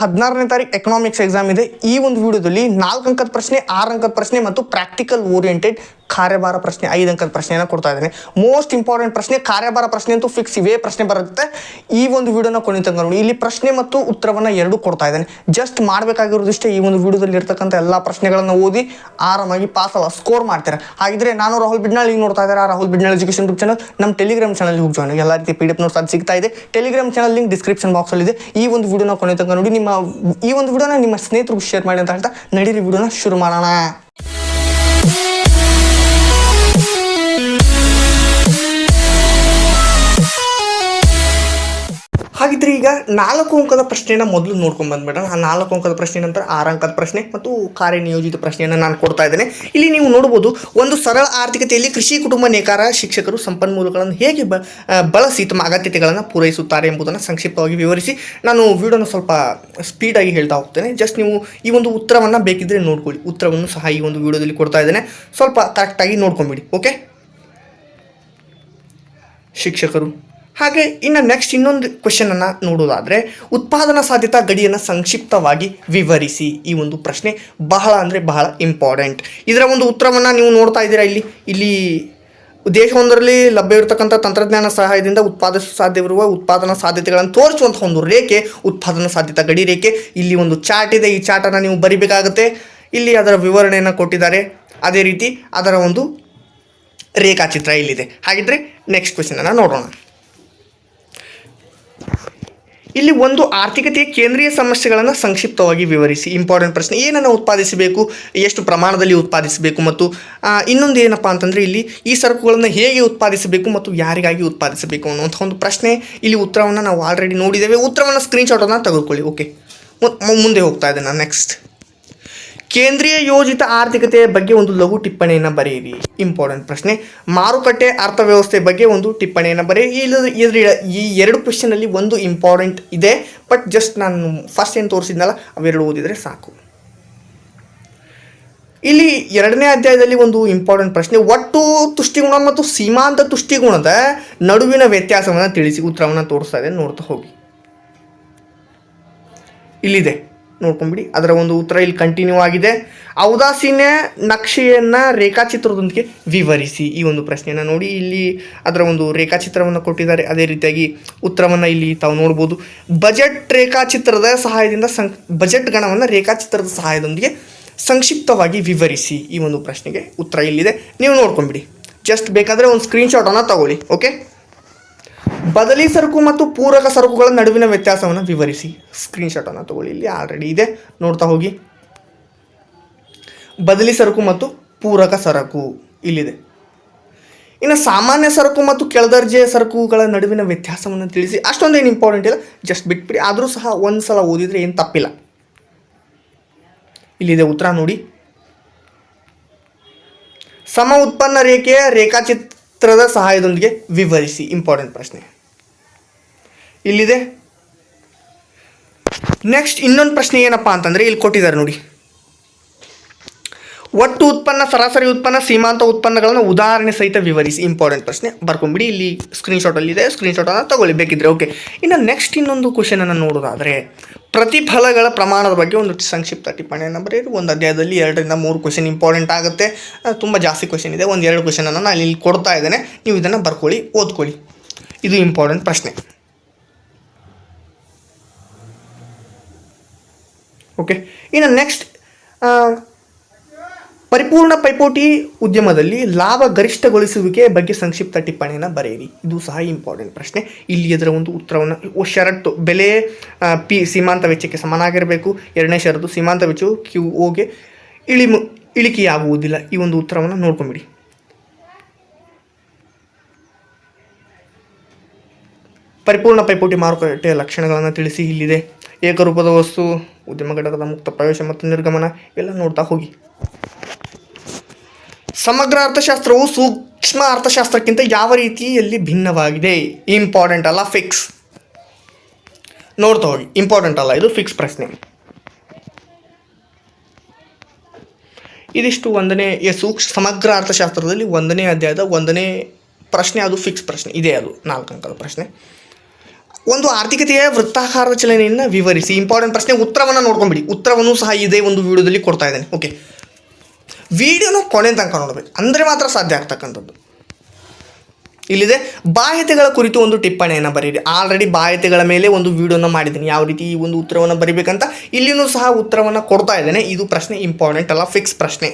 ಹದಿನಾರನೇ ತಾರೀಕು economics exam ಇದೆ. ಈ ಒಂದು ವಿಡಿಯೋದಲ್ಲಿ ನಾಲ್ಕು ಅಂಕದ ಪ್ರಶ್ನೆ ಆರು ಅಂಕದ ಪ್ರಶ್ನೆ ಮತ್ತು ಪ್ರಾಕ್ಟಿಕಲ್ ಓರಿಯೆಂಟೆಡ್ ಕಾರ್ಯಭಾರ ಪ್ರಶ್ನೆ, ಐದು ಅಂಕದ ಪ್ರಶ್ನೆಯನ್ನು ಕೊಡ್ತಾ ಇದ್ದೀನಿ. ಮೋಸ್ಟ್ ಇಂಪಾರ್ಟೆಂಟ್ ಪ್ರಶ್ನೆ, ಕಾರ್ಯಭಾರ ಪ್ರಶ್ನೆ ಅಂತೂ ಫಿಕ್ಸ್ ಇವೇ ಪ್ರಶ್ನೆ ಬರುತ್ತೆ. ಈ ಒಂದು ವಿಡಿಯೋನ ಕೊನೆ ತನಕ ನೋಡಿ. ಇಲ್ಲಿ ಪ್ರಶ್ನೆ ಮತ್ತು ಉತ್ತರವನ್ನು ಎರಡೂ ಕೊಡ್ತಾ ಇದ್ದೇನೆ. ಜಸ್ಟ್ ಮಾಡಬೇಕಾಗಿರೋದಿಷ್ಟೇ ಈ ಒಂದು ವಿಡಿಯೋದಲ್ಲಿ ಇರ್ತಕ್ಕಂಥ ಎಲ್ಲ ಪ್ರಶ್ನೆಗಳನ್ನು ಓದಿ ಆರಾಮಾಗಿ ಪಾಸ್ ಅಲ್ಲ ಸ್ಕೋರ್ ಮಾಡ್ತಾರೆ. ಹಾಗಿದ್ರೆ ನಾನು ರಾಹುಲ್ ಬಿಡ್ನಾಳ್ ಈಗ ನೋಡ್ತಾ ಇದ್ದಾರೆ? Rahul Bidnal education YouTube channel ನಮ್ಮ ಟೆಲಿಗ್ರಾಮ್ ಚಾನಲ್ ಹೋಗಿ ಜಾಯ್ನ್ ಎಲ್ಲ ರೀತಿ ಪಿ ಡಿ ಎಫ್ ನೋಟ್ಸ್ ಅದು ಸಿಗ್ತಾ ಇದೆ. ಟೆಲಿಗ್ರಾಮ್ ಚಾನಲ್ ಲಿಂಕ್ ಡಿಸ್ಕ್ರಿಪ್ಷನ್ ಬಾಕ್ಸಲ್ಲಿ ಇದೆ. ಈ ಒಂದು ವಿಡಿಯೋನ ಕೊನೆ ತನಕ ನೋಡಿ ನಿಮ್ಮ ಈ ಒಂದು ವಿಡಿಯೋನ ನಿಮ್ಮ ಸ್ನೇಹಿತರಿಗೂ ಶೇರ್ ಮಾಡಿ ಅಂತ ಹೇಳ್ತಾ ನಡೀರಿ ವಿಡಿಯೋನ ಶುರು ಮಾಡೋಣ. ಹಾಗಿದ್ರೆ ಈಗ ನಾಲ್ಕು ಅಂಕದ ಪ್ರಶ್ನೆಯನ್ನು ಮೊದಲು ನೋಡ್ಕೊಂಡು ಬಂದ್ಬಿಡೋಣ ಆ ನಾಲ್ಕು ಅಂಕದ ಪ್ರಶ್ನೆ ನಂತರ ಆರು ಅಂಕದ ಪ್ರಶ್ನೆ ಮತ್ತು ಕಾರ್ಯನಿಯೋಜಿತ ಪ್ರಶ್ನೆಯನ್ನು ನಾನು ಕೊಡ್ತಾ ಇದ್ದೇನೆ. ಇಲ್ಲಿ ನೀವು ನೋಡ್ಬೋದು ಒಂದು ಸರಳ ಆರ್ಥಿಕತೆಯಲ್ಲಿ ಕೃಷಿ, ಕುಟುಂಬ, ನೇಕಾರ, ಶಿಕ್ಷಕರು ಸಂಪನ್ಮೂಲಗಳನ್ನು ಹೇಗೆ ಬ ಬಳಸಿ ತಮ್ಮ ಅಗತ್ಯತೆಗಳನ್ನು ಪೂರೈಸುತ್ತಾರೆ ಎಂಬುದನ್ನು ಸಂಕ್ಷಿಪ್ತವಾಗಿ ವಿವರಿಸಿ ನಾನು ವಿಡಿಯೋನ ಸ್ವಲ್ಪ ಸ್ಪೀಡಾಗಿ ಹೇಳ್ತಾ ಹೋಗ್ತೇನೆ. ಜಸ್ಟ್ ನೀವು ಈ ಒಂದು ಉತ್ತರವನ್ನು ಬೇಕಿದ್ದರೆ ನೋಡ್ಕೊಳ್ಳಿ. ಉತ್ತರವನ್ನು ಸಹ ಈ ಒಂದು ವಿಡಿಯೋದಲ್ಲಿ ಕೊಡ್ತಾ ಇದ್ದೇನೆ. ಸ್ವಲ್ಪ ಕರೆಕ್ಟಾಗಿ ನೋಡ್ಕೊಂಬಿಡಿ. ಓಕೆ ಶಿಕ್ಷಕರು ಹಾಗೆ ಇನ್ನು ನೆಕ್ಸ್ಟ್ ಇನ್ನೊಂದು ಕ್ವೆಶನನ್ನು ನೋಡೋದಾದರೆ, ಉತ್ಪಾದನಾ ಸಾಧ್ಯತಾ ಗಡಿಯನ್ನು ಸಂಕ್ಷಿಪ್ತವಾಗಿ ವಿವರಿಸಿ. ಈ ಒಂದು ಪ್ರಶ್ನೆ ಬಹಳ ಅಂದರೆ ಬಹಳ ಇಂಪಾರ್ಟೆಂಟ್ ಇದರ ಒಂದು ಉತ್ತರವನ್ನು ನೀವು ನೋಡ್ತಾ ಇದ್ದೀರಾ ಇಲ್ಲಿ? ಇಲ್ಲಿ ದೇಶವೊಂದರಲ್ಲಿ ಲಭ್ಯವಿರತಕ್ಕಂಥ ತಂತ್ರಜ್ಞಾನ ಸಹಾಯದಿಂದ ಉತ್ಪಾದಿಸಲು ಸಾಧ್ಯವಿರುವ ಉತ್ಪಾದನಾ ಸಾಧ್ಯತೆಗಳನ್ನು ತೋರಿಸುವಂಥ ಒಂದು ರೇಖೆ, ಉತ್ಪಾದನಾ ಸಾಧ್ಯತಾ ಗಡಿ ರೇಖೆ. ಇಲ್ಲಿ ಒಂದು ಚಾರ್ಟ್ ಇದೆ, ಈ ಚಾರ್ಟನ್ನು ನೀವು ಬರಿಬೇಕಾಗುತ್ತೆ. ಇಲ್ಲಿ ಅದರ ವಿವರಣೆಯನ್ನು ಕೊಟ್ಟಿದ್ದಾರೆ. ಅದೇ ರೀತಿ ಅದರ ಒಂದು ರೇಖಾಚಿತ್ರ ಇಲ್ಲಿದೆ. ಹಾಗಿದ್ರೆ ನೆಕ್ಸ್ಟ್ ಕ್ವೆಶನನ್ನು ನೋಡೋಣ. ಇಲ್ಲಿ ಒಂದು ಆರ್ಥಿಕತೆಯ ಕೇಂದ್ರೀಯ ಸಮಸ್ಯೆಗಳನ್ನು ಸಂಕ್ಷಿಪ್ತವಾಗಿ ವಿವರಿಸಿ. ಇಂಪಾರ್ಟೆಂಟ್ ಪ್ರಶ್ನೆ, ಏನನ್ನು ಉತ್ಪಾದಿಸಬೇಕು? ಎಷ್ಟು ಪ್ರಮಾಣದಲ್ಲಿ ಉತ್ಪಾದಿಸಬೇಕು ಮತ್ತು ಇನ್ನೊಂದು ಏನಪ್ಪ ಅಂತಂದರೆ ಇಲ್ಲಿ ಈ ಸರಕುಗಳನ್ನು ಹೇಗೆ ಉತ್ಪಾದಿಸಬೇಕು ಮತ್ತು ಯಾರಿಗಾಗಿ ಉತ್ಪಾದಿಸಬೇಕು ಅನ್ನುವಂಥ ಒಂದು ಪ್ರಶ್ನೆ. ಇಲ್ಲಿ ಉತ್ತರವನ್ನು ನಾವು ಆಲ್ರೆಡಿ ನೋಡಿದ್ದೇವೆ. ಉತ್ತರವನ್ನು ಸ್ಕ್ರೀನ್ಶಾಟನ್ನು ತೆಗೆದುಕೊಳ್ಳಿ. ಓಕೆ ಮುಂದೆ ಹೋಗ್ತಾ ಇದ್ದೇನೆ ನಾನು ನೆಕ್ಸ್ಟ್ ಕೇಂದ್ರೀಯ ಯೋಜಿತ ಆರ್ಥಿಕತೆಯ ಬಗ್ಗೆ ಒಂದು ಲಘು ಟಿಪ್ಪಣಿಯನ್ನು ಬರೆಯಿರಿ. ಇಂಪಾರ್ಟೆಂಟ್ ಪ್ರಶ್ನೆ. ಮಾರುಕಟ್ಟೆ ಅರ್ಥವ್ಯವಸ್ಥೆ ಬಗ್ಗೆ ಒಂದು ಟಿಪ್ಪಣಿಯನ್ನು ಬರೆಯಿರಿ. ಇಲ್ಲದ ಇದ್ರ ಈ ಎರಡು ಕ್ವೆಶನಲ್ಲಿ ಒಂದು ಇಂಪಾರ್ಟೆಂಟ್ ಇದೆ. ಬಟ್ ಜಸ್ಟ್ ನಾನು ಫಸ್ಟ್ ಏನು ತೋರಿಸಿದ್ನಲ್ಲ, ಅವೆರಡು ಓದಿದರೆ ಸಾಕು. ಇಲ್ಲಿ ಎರಡನೇ ಅಧ್ಯಾಯದಲ್ಲಿ ಒಂದು ಇಂಪಾರ್ಟೆಂಟ್ ಪ್ರಶ್ನೆ. ಒಟ್ಟು ತುಷ್ಟಿಗುಣ ಮತ್ತು ಸೀಮಾಂತ ತುಷ್ಟಿಗುಣದ ನಡುವಿನ ವ್ಯತ್ಯಾಸವನ್ನು ತಿಳಿಸಿ, ಉತ್ತರವನ್ನು ತೋರಿಸ್ತಾ ಇದೆ ನೋಡ್ತಾ ಹೋಗಿ. ಇಲ್ಲಿದೆ. ನೋಡ್ಕೊಂಬಿಡಿ. ಅದರ ಒಂದು ಉತ್ತರ ಇಲ್ಲಿ ಕಂಟಿನ್ಯೂ ಆಗಿದೆ. ಔದಾಸೀನ ನಕ್ಷೆಯನ್ನು ರೇಖಾಚಿತ್ರದೊಂದಿಗೆ ವಿವರಿಸಿ ಈ ಒಂದು ಪ್ರಶ್ನೆಯನ್ನು ನೋಡಿ. ಇಲ್ಲಿ ಅದರ ಒಂದು ರೇಖಾಚಿತ್ರವನ್ನು ಕೊಟ್ಟಿದ್ದಾರೆ. ಅದೇ ರೀತಿಯಾಗಿ ಉತ್ತರವನ್ನು ಇಲ್ಲಿ ತಾವು ನೋಡ್ಬೋದು. ಬಜೆಟ್ ರೇಖಾಚಿತ್ರದ ಸಹಾಯದಿಂದ ಸಂ, ಬಜೆಟ್ ಗಣವನ್ನು ರೇಖಾಚಿತ್ರದ ಸಹಾಯದೊಂದಿಗೆ ಸಂಕ್ಷಿಪ್ತವಾಗಿ ವಿವರಿಸಿ ಈ ಒಂದು ಪ್ರಶ್ನೆಗೆ ಉತ್ತರ ಇಲ್ಲಿದೆ. ನೀವು ನೋಡ್ಕೊಂಬಿಡಿ. ಜಸ್ಟ್ ಬೇಕಾದರೆ ಒಂದು ಸ್ಕ್ರೀನ್ಶಾಟನ್ನು ತಗೊಳ್ಳಿ. ಓಕೆ ಬದಲಿ ಸರಕು ಮತ್ತು ಪೂರಕ ಸರಕುಗಳ ನಡುವಿನ ವ್ಯತ್ಯಾಸವನ್ನು ವಿವರಿಸಿ. ಸ್ಕ್ರೀನ್ಶಾಟನ್ನು ತಗೊಳ್ಳಿ. ಇಲ್ಲಿ ಆಲ್ರೆಡಿ ಇದೆ. ನೋಡ್ತಾ ಹೋಗಿ. ಬದಲಿ ಸರಕು ಮತ್ತು ಪೂರಕ ಸರಕು ಇಲ್ಲಿದೆ. ಇನ್ನು ಸಾಮಾನ್ಯ ಸರಕು ಮತ್ತು ಕೆಳದರ್ಜೆಯ ಸರಕುಗಳ ನಡುವಿನ ವ್ಯತ್ಯಾಸವನ್ನು ತಿಳಿಸಿ. ಅಷ್ಟೊಂದೇನು ಇಂಪಾರ್ಟೆಂಟ್ ಇಲ್ಲ. ಜಸ್ಟ್ ಬಿಟ್ಬಿಡಿ. ಆದರೂ ಸಹ ಒಂದು ಸಲ ಓದಿದರೆ ಏನು ತಪ್ಪಿಲ್ಲ. ಇಲ್ಲಿದೆ ಉತ್ತರ ನೋಡಿ. ಸಮ ಉತ್ಪನ್ನ ರೇಖೆಯ ರೇಖಾಚಿತ್ರದ ಸಹಾಯದೊಂದಿಗೆ ವಿವರಿಸಿ. ಇಂಪಾರ್ಟೆಂಟ್ ಪ್ರಶ್ನೆ. ಇಲ್ಲಿದೆ. ನೆಕ್ಸ್ಟ್ ಇನ್ನೊಂದು ಪ್ರಶ್ನೆ ಏನಪ್ಪ ಅಂತಂದರೆ ಇಲ್ಲಿ ಕೊಟ್ಟಿದ್ದಾರೆ ನೋಡಿ. ಒಟ್ಟು ಉತ್ಪನ್ನ, ಸರಾಸರಿ ಉತ್ಪನ್ನ, ಸೀಮಾಂತ ಉತ್ಪನ್ನಗಳನ್ನು ಉದಾಹರಣೆ ಸಹಿತ ವಿವರಿಸಿ. ಇಂಪಾರ್ಟೆಂಟ್ ಪ್ರಶ್ನೆ. ಬರ್ಕೊಂಬಿಡಿ. ಇಲ್ಲಿ ಸ್ಕ್ರೀನ್ಶಾಟಲ್ಲಿದೆ ಸ್ಕ್ರೀನ್ಶಾಟನ್ನು ತಗೊಳ್ಳಿ. ಬೇಕಿದ್ರೆ ಓಕೆ ಇನ್ನು ನೆಕ್ಸ್ಟ್ ಇನ್ನೊಂದು ಕ್ವಶನನ್ನು ನೋಡೋದಾದರೆ ಪ್ರತಿಫಲಗಳ ಪ್ರಮಾಣದ ಬಗ್ಗೆ ಒಂದು ಸಂಕ್ಷಿಪ್ತ ಟಿಪ್ಪಣಿಯನ್ನು ಬರೆಯಿರಿ ಒಂದು ಅಧ್ಯಾಯದಲ್ಲಿ ಎರಡರಿಂದ ಮೂರು ಕ್ವಶನ್ ಇಂಪಾರ್ಟೆಂಟ್ ಆಗುತ್ತೆ. ತುಂಬ ಜಾಸ್ತಿ ಕ್ವಶನ್ ಇದೆ. ಒಂದು ಎರಡು ಕ್ವಶನನ್ನು ನಾನು ಇಲ್ಲಿ ಕೊಡ್ತಾ ಇದ್ದೇನೆ. ನೀವು ಇದನ್ನು ಬರ್ಕೊಳ್ಳಿ, ಓದ್ಕೊಳ್ಳಿ. ಇದು ಇಂಪಾರ್ಟೆಂಟ್ ಪ್ರಶ್ನೆ. ಓಕೆ ಇನ್ನು ನೆಕ್ಸ್ಟ್ ಪರಿಪೂರ್ಣ ಪೈಪೋಟಿ ಉದ್ಯಮದಲ್ಲಿ ಲಾಭ ಗರಿಷ್ಠಗೊಳಿಸುವಿಕೆ ಬಗ್ಗೆ ಸಂಕ್ಷಿಪ್ತ ಟಿಪ್ಪಣಿಯನ್ನು ಬರೆಯಿರಿ. ಇದು ಸಹ ಇಂಪಾರ್ಟೆಂಟ್ ಪ್ರಶ್ನೆ. ಇಲ್ಲಿ ಇದರ ಒಂದು ಉತ್ತರವನ್ನು ಷರತ್ತು. ಬೆಲೆ ಪಿ, ಸೀಮಾಂತ ವೆಚ್ಚಕ್ಕೆ ಸಮನಾಗಿರಬೇಕು. ಎರಡನೇ ಷರತ್ತು, ಸೀಮಾಂತ ವೆಚ್ಚವು ಕ್ಯೂ ಓಗೆ ಇಳಿಮು ಇಳಿಕೆಯಾಗುವುದಿಲ್ಲ. ಈ ಒಂದು ಉತ್ತರವನ್ನು ನೋಡ್ಕೊಂಬಿಡಿ. ಪರಿಪೂರ್ಣ ಪೈಪೋಟಿ ಮಾರುಕಟ್ಟೆಯ ಲಕ್ಷಣಗಳನ್ನು ತಿಳಿಸಿ. ಇಲ್ಲಿದೆ. ಏಕರೂಪದ ವಸ್ತು, ಉದ್ಯಮ ಘಟಕದ ಮುಕ್ತ ಪ್ರವೇಶ ಮತ್ತು ನಿರ್ಗಮನ. ಎಲ್ಲ ನೋಡ್ತಾ ಹೋಗಿ. ಸಮಗ್ರ ಅರ್ಥಶಾಸ್ತ್ರವು ಸೂಕ್ಷ್ಮ ಅರ್ಥಶಾಸ್ತ್ರಕ್ಕಿಂತ ಯಾವ ರೀತಿಯಲ್ಲಿ ಭಿನ್ನವಾಗಿದೆ? ಇಂಪಾರ್ಟೆಂಟ್ ಅಲ್ಲ ಫಿಕ್ಸ್ ನೋಡ್ತಾ ಹೋಗಿ. ಇಂಪಾರ್ಟೆಂಟ್ ಅಲ್ಲ, ಇದು ಫಿಕ್ಸ್ ಪ್ರಶ್ನೆ. ಇದಿಷ್ಟು ಒಂದನೇ ಸೂಕ್ಷ್ಮ, ಸಮಗ್ರ ಅರ್ಥಶಾಸ್ತ್ರದಲ್ಲಿ ಒಂದನೇ ಅಧ್ಯಾಯದ ಒಂದನೇ ಪ್ರಶ್ನೆ, ಅದು ಫಿಕ್ಸ್ ಪ್ರಶ್ನೆ. ಇದೆ ಅದು ನಾಲ್ಕು ಅಂಕದ ಪ್ರಶ್ನೆ. ಒಂದು ಆರ್ಥಿಕತೆಯ ವೃತ್ತಾಕಾರ ಚಲನೆಯನ್ನು ವಿವರಿಸಿ. ಇಂಪಾರ್ಟೆಂಟ್ ಪ್ರಶ್ನೆ, ಉತ್ತರವನ್ನು ನೋಡ್ಕೊಂಬಿಡಿ ಉತ್ತರವನ್ನು ಸಹ ಇದೇ ಒಂದು ವಿಡಿಯೋದಲ್ಲಿ ಕೊಡ್ತಾ ಇದ್ದೇನೆ. ಓಕೆ ವಿಡಿಯೋನ ಕೊನೆ ತನಕ ನೋಡಬೇಕು. ಅಂದರೆ ಮಾತ್ರ ಸಾಧ್ಯ ಆಗ್ತಕ್ಕಂಥದ್ದು. ಇಲ್ಲಿದೆ, ಬಾಹ್ಯತೆಗಳ ಕುರಿತು ಒಂದು ಟಿಪ್ಪಣಿಯನ್ನು ಬರೀರಿ. ಆಲ್ರೆಡಿ ಬಾಹ್ಯತೆಗಳ ಮೇಲೆ ಒಂದು ವಿಡಿಯೋನ ಮಾಡಿದ್ದೀನಿ. ಯಾವ ರೀತಿ ಈ ಒಂದು ಉತ್ತರವನ್ನು ಬರಿಬೇಕಂತ ಇಲ್ಲಿನೂ ಸಹ ಉತ್ತರವನ್ನು ಕೊಡ್ತಾ ಇದ್ದೇನೆ. ಇದು ಪ್ರಶ್ನೆ ಇಂಪಾರ್ಟೆಂಟ್ ಅಲ್ಲ ಫಿಕ್ಸ್ ಪ್ರಶ್ನೆ.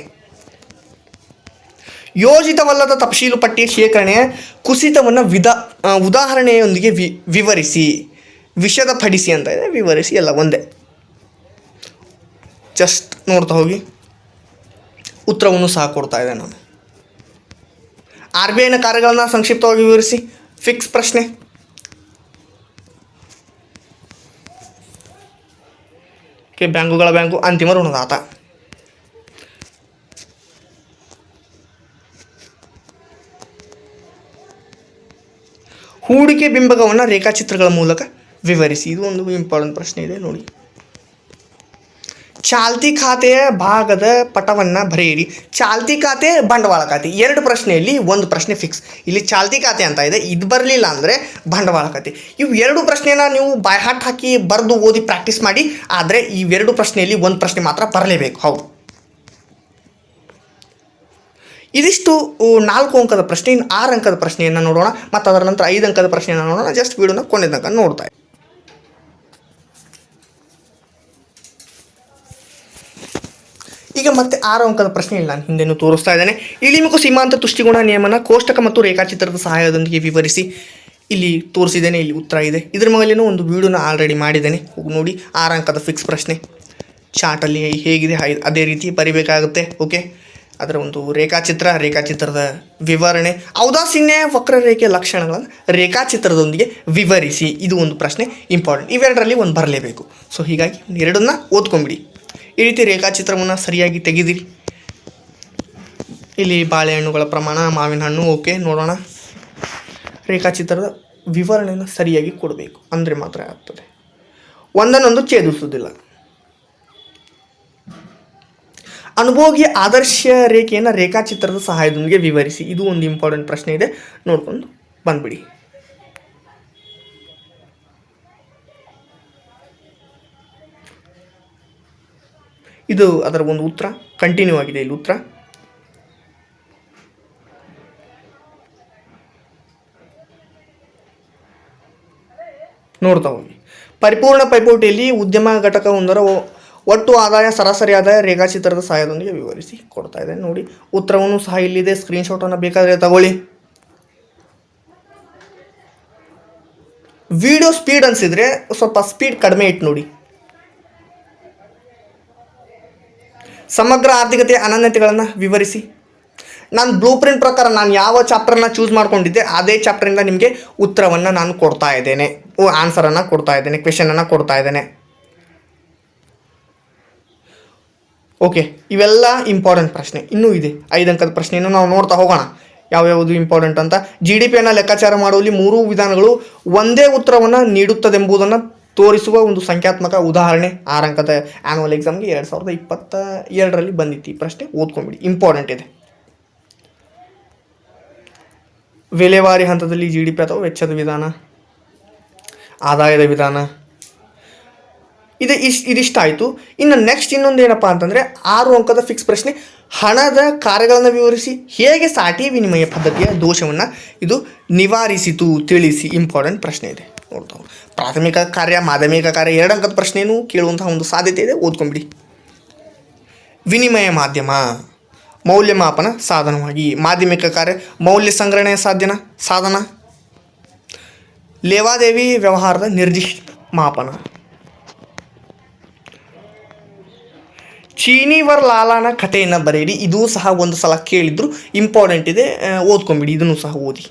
ಯೋಜಿತವಲ್ಲದ ತಪಶೀಲು ಪಟ್ಟಿಯ ಶೇಖರಣೆಯ ಕುಸಿತವನ್ನು ವಿಧ ಉದಾಹರಣೆಯೊಂದಿಗೆ ವಿ, ವಿವರಿಸಿ. ವಿಷದ ಪಡಿಸಿ ಅಂತ ಇದೆ. ವಿವರಿಸಿ ಎಲ್ಲ ಒಂದೇ. ಜಸ್ಟ್ ನೋಡ್ತಾ ಹೋಗಿ. ಉತ್ತರವನ್ನು ಸಹ ಕೊಡ್ತಾ ಇದೆ ನಾನು. ಆರ್ ಬಿ ಐನ ಕಾರ್ಯಗಳನ್ನು ಸಂಕ್ಷಿಪ್ತವಾಗಿ ವಿವರಿಸಿ ಫಿಕ್ಸ್ ಪ್ರಶ್ನೆ. ಕೆ, ಬ್ಯಾಂಕುಗಳ ಬ್ಯಾಂಕು ಅಂತಿಮ ಋಣದಾತ. ಹೂಡಿಕೆ ಬಿಂಬಕವನ್ನು ರೇಖಾಚಿತ್ರಗಳ ಮೂಲಕ ವಿವರಿಸಿ. ಇದು ಒಂದು ಇಂಪಾರ್ಟೆಂಟ್ ಪ್ರಶ್ನೆ ಇದೆ, ನೋಡಿ. ಚಾಲ್ತಿ ಖಾತೆಯ ಭಾಗದ ಪಟವನ್ನು ಬರೆಯಿರಿ. ಚಾಲ್ತಿ ಖಾತೆ, ಬಂಡವಾಳ ಖಾತೆ. ಎರಡು ಪ್ರಶ್ನೆಯಲ್ಲಿ ಒಂದು ಪ್ರಶ್ನೆ ಫಿಕ್ಸ್ ಇಲ್ಲಿ ಚಾಲ್ತಿ ಖಾತೆ ಅಂತ ಇದೆ. ಇದು ಬರಲಿಲ್ಲ ಅಂದರೆ ಬಂಡವಾಳ ಖಾತೆ. ಇವು ಎರಡು ಪ್ರಶ್ನೆನ ನೀವು ಬಾಯ್ಹಾಟ್ ಹಾಕಿ ಬರೆದು ಓದಿ ಪ್ರಾಕ್ಟೀಸ್ ಮಾಡಿ, ಆದರೆ ಇವೆರಡು ಪ್ರಶ್ನೆಯಲ್ಲಿ ಒಂದು ಪ್ರಶ್ನೆ ಮಾತ್ರ ಬರಲೇಬೇಕು. ಹೌದು. ಇದಿಷ್ಟು ನಾಲ್ಕು ಅಂಕದ ಪ್ರಶ್ನೆ ಇನ್ನು ಆರು ಅಂಕದ ಪ್ರಶ್ನೆಯನ್ನು ನೋಡೋಣ. ಮತ್ತು ಅದರ ನಂತರ ಐದು ಅಂಕದ ಪ್ರಶ್ನೆಯನ್ನು ನೋಡೋಣ. ಜಸ್ಟ್ ವೀಡಿಯೋನ ಕೊನೆ ತನಕ ನೋಡ್ತಾ ಈಗ ಮತ್ತೆ ಆರು ಅಂಕದ ಪ್ರಶ್ನೆ ಇಲ್ಲ, ನಾನು ಹಿಂದೆನೂ ತೋರಿಸ್ತಾ ಇದ್ದೇನೆ. ಇಳಿಮುಖ ಸೀಮಾಂತ ತುಷ್ಟಿಗುಣ ನಿಯಮನ ಕೋಷ್ಟಕ ಮತ್ತು ರೇಖಾಚಿತ್ರದ ಸಹಾಯದೊಂದಿಗೆ ವಿವರಿಸಿ. ಇಲ್ಲಿ ತೋರಿಸಿದ್ದೇನೆ, ಇಲ್ಲಿ ಉತ್ತರ ಇದೆ. ಇದ್ರ ಮೇಲೇನೂ ಒಂದು ವೀಡಿಯೋನ ಆಲ್ರೆಡಿ ಮಾಡಿದ್ದೇನೆ. ಹೋಗಿ ನೋಡಿ, ಆರು ಅಂಕದ ಫಿಕ್ಸ್ ಪ್ರಶ್ನೆ. ಚಾರ್ಟಲ್ಲಿ ಹೇಗಿದೆ ಹಾಗೆ ಅದೇ ರೀತಿ ಬರಿಬೇಕಾಗುತ್ತೆ ಓಕೆ ಅದರ ಒಂದು ರೇಖಾಚಿತ್ರ, ರೇಖಾಚಿತ್ರದ ವಿವರಣೆ. ಔದಾಸೀನ್ಯ ವಕ್ರರೇಖೆ ಲಕ್ಷಣಗಳನ್ನು ರೇಖಾಚಿತ್ರದೊಂದಿಗೆ ವಿವರಿಸಿ. ಇದು ಒಂದು ಪ್ರಶ್ನೆ ಇಂಪಾರ್ಟೆಂಟ್ ಇವೆರಡರಲ್ಲಿ ಒಂದು ಬರಲೇಬೇಕು. ಸೊ ಹೀಗಾಗಿ ಎರಡನ್ನ ಓದ್ಕೊಂಬಿಡಿ ಈ ರೀತಿ ರೇಖಾಚಿತ್ರವನ್ನು ಸರಿಯಾಗಿ ತೆಗೆದಿರಿ. ಇಲ್ಲಿ ಬಾಳೆಹಣ್ಣುಗಳ ಪ್ರಮಾಣ, ಮಾವಿನ ಹಣ್ಣು, ಓಕೆ, ನೋಡೋಣ. ರೇಖಾಚಿತ್ರದ ವಿವರಣೆಯನ್ನು ಸರಿಯಾಗಿ ಕೊಡಬೇಕು. ಅಂದರೆ ಮಾತ್ರ ಆಗ್ತದೆ. ಒಂದನ್ನೊಂದು ಛೇದಿಸುವುದಿಲ್ಲ. ಅನುಭೋಗಿಯ ಆದರ್ಶ ರೇಖೆಯನ್ನು ರೇಖಾಚಿತ್ರದ ಸಹಾಯದೊಂದಿಗೆ ವಿವರಿಸಿ. ಇದು ಒಂದು ಇಂಪಾರ್ಟೆಂಟ್ ಪ್ರಶ್ನೆ ಇದೆ. ನೋಡ್ಕೊಂಡು ಬಂದ್ಬಿಡಿ. ಇದು ಅದರ ಒಂದು ಉತ್ತರ. ಕಂಟಿನ್ಯೂ ಆಗಿದೆ ಇಲ್ಲಿ ಉತ್ತರ. ನೋಡ್ತಾ ಹೋಗಿ. ಪರಿಪೂರ್ಣ ಪೈಪೋಟಿಯಲ್ಲಿ ಉದ್ಯಮ ಘಟಕವೊಂದರ ಒಟ್ಟು ಆದಾಯ ಸರಾಸರಿ ಆದಾಯ ರೇಖಾಚಿತ್ರದ ಸಹಾಯದೊಂದಿಗೆ ವಿವರಿಸಿ ಕೊಡ್ತಾ ಇದೆ ನೋಡಿ, ಉತ್ತರವನ್ನು ಸಹ ಇಲ್ಲಿದೆ. ಸ್ಕ್ರೀನ್ಶಾಟನ್ನು ಬೇಕಾದರೆ ತಗೊಳ್ಳಿ. ವಿಡಿಯೋ ಸ್ಪೀಡ್ ಅನಿಸಿದ್ರೆ ಸ್ವಲ್ಪ ಸ್ಪೀಡ್ ಕಡಿಮೆ ಇಟ್ಟು ನೋಡಿ. ಸಮಗ್ರ ಆರ್ಥಿಕತೆಯ ಅನನ್ಯತೆಗಳನ್ನು ವಿವರಿಸಿ. ನಾನು ಬ್ಲೂ ಪ್ರಿಂಟ್ ಪ್ರಕಾರ ನಾನು ಯಾವ ಚಾಪ್ಟರ್ನ ಚೂಸ್ ಮಾಡ್ಕೊಂಡಿದ್ದೆ, ಅದೇ ಚಾಪ್ಟರಿಂದ ನಿಮಗೆ ಉತ್ತರವನ್ನು ನಾನು ಕೊಡ್ತಾ ಇದ್ದೇನೆ. ಓ ಆನ್ಸರನ್ನು ಕೊಡ್ತಾ ಇದ್ದೇನೆ ಕ್ವೆಶನನ್ನು ಕೊಡ್ತಾ ಇದ್ದೇನೆ. ಓಕೆ ಇವೆಲ್ಲ ಇಂಪಾರ್ಟೆಂಟ್ ಪ್ರಶ್ನೆ. ಇನ್ನೂ ಇದೆ. ಐದು ಅಂಕದ ಪ್ರಶ್ನೆಯನ್ನು ನಾವು ನೋಡ್ತಾ ಹೋಗೋಣ. ಯಾವ್ಯಾವುದು ಇಂಪಾರ್ಟೆಂಟ್ ಅಂತ? ಜಿ ಡಿ ಪಿಯನ್ನು ಲೆಕ್ಕಾಚಾರ ಮಾಡುವಲ್ಲಿ ಮೂರೂ ವಿಧಾನಗಳು ಒಂದೇ ಉತ್ತರವನ್ನು ನೀಡುತ್ತದೆಂಬುದನ್ನು ತೋರಿಸುವ ಒಂದು ಸಂಖ್ಯಾತ್ಮಕ ಉದಾಹರಣೆ ಆರು ಅಂಕದ ಆ್ಯನುವಲ್ ಎಕ್ಸಾಮ್ಗೆ ಎರಡು ಸಾವಿರದ ಇಪ್ಪತ್ತ ಎರಡರಲ್ಲಿ ಬಂದಿತ್ತು. ಈ ಪ್ರಶ್ನೆ ಓದ್ಕೊಂಬಿಡಿ ಇಂಪಾರ್ಟೆಂಟ್ ಇದೆ. ವಿಲೇವಾರಿ ಹಂತದಲ್ಲಿ ಜಿ ಡಿ ಪಿ ಅಥವಾ ವೆಚ್ಚದ ವಿಧಾನ, ಆದಾಯದ ವಿಧಾನ. ಇದು ಇಷ್ಟು ಇದಿಷ್ಟಾಯಿತು ಇನ್ನು ನೆಕ್ಸ್ಟ್ ಇನ್ನೊಂದು ಏನಪ್ಪ ಅಂತಂದರೆ ಆರು ಅಂಕದ ಫಿಕ್ಸ್ ಪ್ರಶ್ನೆ, ಹಣದ ಕಾರ್ಯಗಳನ್ನು ವಿವರಿಸಿ, ಹೇಗೆ ಸಾಟಿ ವಿನಿಮಯ ಪದ್ಧತಿಯ ದೋಷವನ್ನು ಇದು ನಿವಾರಿಸಿತು ತಿಳಿಸಿ. ಇಂಪಾರ್ಟೆಂಟ್ ಪ್ರಶ್ನೆ ಇದೆ. ಪ್ರಾಥಮಿಕ ಕಾರ್ಯ, ಮಾಧ್ಯಮಿಕ ಕಾರ್ಯ ಎರಡಂಕದ ಪ್ರಶ್ನೆಯೂ ಕೇಳುವಂತಹ ಒಂದು ಸಾಧ್ಯತೆ ಇದೆ, ಓದ್ಕೊಂಬಿಡಿ. ವಿನಿಮಯ ಮಾಧ್ಯಮ, ಮೌಲ್ಯಮಾಪನ ಸಾಧನವಾಗಿ. ಮಾಧ್ಯಮಿಕ ಕಾರ್ಯ, ಮೌಲ್ಯ ಸಂಗ್ರಹಣೆಯ ಸಾಧ್ಯನ? ಸಾಧನ? ಲೇವಾದೇವಿ ವ್ಯವಹಾರದ ನಿರ್ದಿಷ್ಟ ಮಾಪನ. ಚೀನಿವರ್ ಲಾಲಾನ ಕಥೆಯನ್ನು ಬರೆಯಿರಿ, ಇದೂ ಸಹ ಒಂದು ಸಲ ಕೇಳಿದ್ರು ಇಂಪಾರ್ಟೆಂಟ್ ಇದೆ ಓದ್ಕೊಂಬಿಡಿ, ಇದನ್ನು ಸಹ ಓದಿ.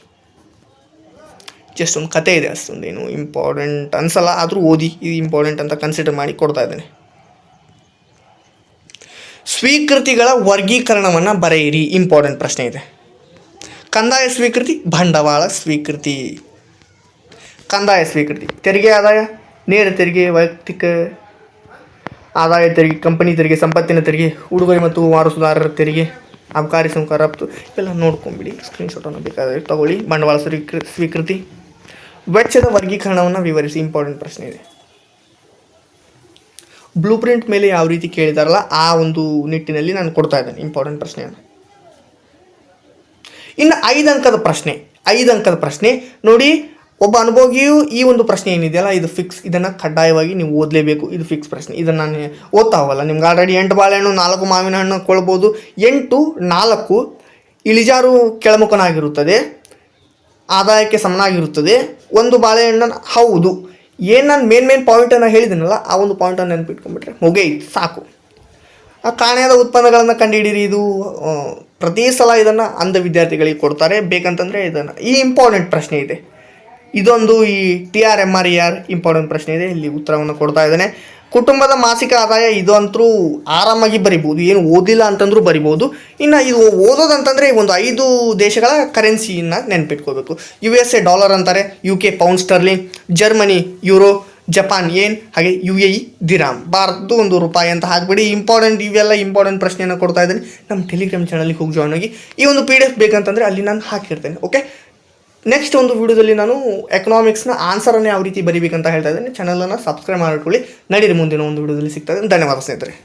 ಜಸ್ಟ್ ಒಂದು ಕತೆ ಇದೆ ಅಷ್ಟೊಂದೇನು ಇಂಪಾರ್ಟೆಂಟ್ ಅನ್ಸಲ್ಲ, ಆದರೂ ಓದಿ ಇದು ಇಂಪಾರ್ಟೆಂಟ್ ಅಂತ ಕನ್ಸಿಡರ್ ಮಾಡಿ ಕೊಡ್ತಾ ಇದ್ದೇನೆ. ಸ್ವೀಕೃತಿಗಳ ವರ್ಗೀಕರಣವನ್ನು ಬರೆಯಿರಿ ಇಂಪಾರ್ಟೆಂಟ್ ಪ್ರಶ್ನೆ ಇದೆ. ಕಂದಾಯ ಸ್ವೀಕೃತಿ, ಬಂಡವಾಳ ಸ್ವೀಕೃತಿ. ಕಂದಾಯ ಸ್ವೀಕೃತಿ, ತೆರಿಗೆ ಆದಾಯ, ನೇರ ತೆರಿಗೆ, ವೈಯಕ್ತಿಕ ಆದಾಯ ತೆರಿಗೆ, ಕಂಪನಿ ತೆರಿಗೆ, ಸಂಪತ್ತಿನ ತೆರಿಗೆ, ಉಡುಗೊರೆ ಮತ್ತು ವಾರಸುದಾರರ ತೆರಿಗೆ, ಅಬಕಾರಿ ಸುಂಕ ರಫ್ತು ಎಲ್ಲ ನೋಡ್ಕೊಂಬಿಡಿ ಸ್ಕ್ರೀನ್ಶಾಟನ್ನು ಬೇಕಾದರೆ ತಗೊಳ್ಳಿ. ಬಂಡವಾಳ ಸ್ವೀಕೃ, ಸ್ವೀಕೃತಿ. ವೆಚ್ಚದ ವರ್ಗೀಕರಣವನ್ನು ವಿವರಿಸಿ ಇಂಪಾರ್ಟೆಂಟ್ ಪ್ರಶ್ನೆ ಇದೆ. ಬ್ಲೂ ಪ್ರಿಂಟ್ ಮೇಲೆ ಯಾವ ರೀತಿ ಕೇಳಿದಾರಲ್ಲ, ಆ ಒಂದು ನಿಟ್ಟಿನಲ್ಲಿ ನಾನು ಕೊಡ್ತಾ ಇದ್ದೇನೆ ಇಂಪಾರ್ಟೆಂಟ್ ಪ್ರಶ್ನೆಯನ್ನು. ಇನ್ನು ಐದು ಅಂಕದ ಪ್ರಶ್ನೆ, ಐದು ಅಂಕದ ಪ್ರಶ್ನೆ. ನೋಡಿ, ಒಬ್ಬ ಅನುಭೋಗಿಯು ಈ ಒಂದು ಪ್ರಶ್ನೆ ಏನಿದೆಯಲ್ಲ, ಇದು ಫಿಕ್ಸ್ ಇದನ್ನು ಕಡ್ಡಾಯವಾಗಿ ನೀವು ಓದಲೇಬೇಕು, ಇದು ಫಿಕ್ಸ್ ಪ್ರಶ್ನೆ. ಇದನ್ನು ನಾನು ಓದ್ತಾ ಹೋಗಲ್ಲ. ನಿಮ್ಗೆ ಆಲ್ರೆಡಿ ಎಂಟು ಬಾಳೆಹಣ್ಣು, ನಾಲ್ಕು ಮಾವಿನ ಹಣ್ಣು ಕೊಳ್ಬೋದು ಎಂಟು, ನಾಲ್ಕು ಇಳಿಜಾರು ಕೆಳಮುಖನಾಗಿರುತ್ತದೆ. ಆದಾಯಕ್ಕೆ ಸಮನಾಗಿರುತ್ತದೆ. ಒಂದು ಬಾಳೆಹಣ್ಣನ್ನು ಹೌದು. ಏನು ನಾನು ಮೇನ್ ಮೇನ್ ಪಾಯಿಂಟನ್ನು ಹೇಳಿದ್ದೀನಲ್ಲ ಆ ಒಂದು ಪಾಯಿಂಟನ್ನು ನೆನಪಿಟ್ಕೊಂಡ್ಬಿಟ್ರೆ ಮುಗಿಯಿತು ಸಾಕು. ಆ ಕಾಣೆಯಾದ ಉತ್ಪನ್ನಗಳನ್ನು ಕಂಡುಹಿಡಿಯಿರಿ, ಇದು ಪ್ರತಿ ಸಲ ಇದನ್ನು ಅಂಧ ವಿದ್ಯಾರ್ಥಿಗಳಿಗೆ ಕೊಡ್ತಾರೆ. ಬೇಕಂತಂದರೆ ಇದನ್ನು, ಈ ಇಂಪಾರ್ಟೆಂಟ್ ಪ್ರಶ್ನೆ ಇದೆ. ಇದೊಂದು ಈ T R M R E R important ಪ್ರಶ್ನೆ ಇದೆ. ಇಲ್ಲಿ ಉತ್ತರವನ್ನು ಕೊಡ್ತಾ ಇದ್ದೇನೆ. ಕುಟುಂಬದ ಮಾಸಿಕ ಆದಾಯ ಇದು ಅಂತೂ ಆರಾಮಾಗಿ ಬರಿಬೋದು, ಏನು ಓದಿಲ್ಲ ಅಂತಂದ್ರೂ ಬರಿಬೋದು. ಇನ್ನು ಇದು ಓದೋದಂತಂದರೆ ಒಂದು ಐದು ದೇಶಗಳ ಕರೆನ್ಸಿಯನ್ನು ನೆನ್ಪಿಟ್ಕೋಬೇಕು. ಯು ಎಸ್ ಎ ಡಾಲರ್ ಅಂತಾರೆ, U K pound sterling, Germany euro, Japan ಏನು, ಹಾಗೆ ಯು ಎ ಇ ದಿರಾಮ್. ಭಾರತದ್ದು ಒಂದು ರೂಪಾಯಿ ಅಂತ ಹಾಕ್ಬಿಡಿ, ಇಂಪಾರ್ಟೆಂಟ್, ಇವೆಲ್ಲ ಇಂಪಾರ್ಟೆಂಟ್ ಪ್ರಶ್ನೆಯನ್ನು ಕೊಡ್ತಾ ಇದ್ದೀನಿ. ನಮ್ಮ ಟೆಲಿಗ್ರಾಮ್ ಚಾನಲ್ಗೆ ಹೋಗಿ ಜಾಯ್ನ್ ಆಗಿ ಈ ಒಂದು ಪಿ ಡಿ ಎಫ್ ಬೇಕಂತಂದರೆ ಅಲ್ಲಿ ನಾನು ಹಾಕಿರ್ತೇನೆ, ಓಕೆ? ನೆಕ್ಸ್ಟ್ ಒಂದು ವಿಡಿಯೋದಲ್ಲಿ ನಾನು ಎಕನಾಮಿಕ್ಸ್ನ ಆನ್ಸರನ್ನು ಯಾವ ರೀತಿ ಬರೀಬೇಕಂತ ಹೇಳ್ತಾ ಇದ್ದೀನಿ. ಚಾನಲನ್ನು ಸಬ್ಸ್ಕ್ರೈಬ್ ಮಾಡಿಕೊಳ್ಳಿ ನಡೀರಿ ಮುಂದಿನ ಒಂದು ವಿಡಿಯೋದಲ್ಲಿ ಸಿಗ್ತದೆ. ಧನ್ಯವಾದ ಸ್ನೇಹಿತರೆ.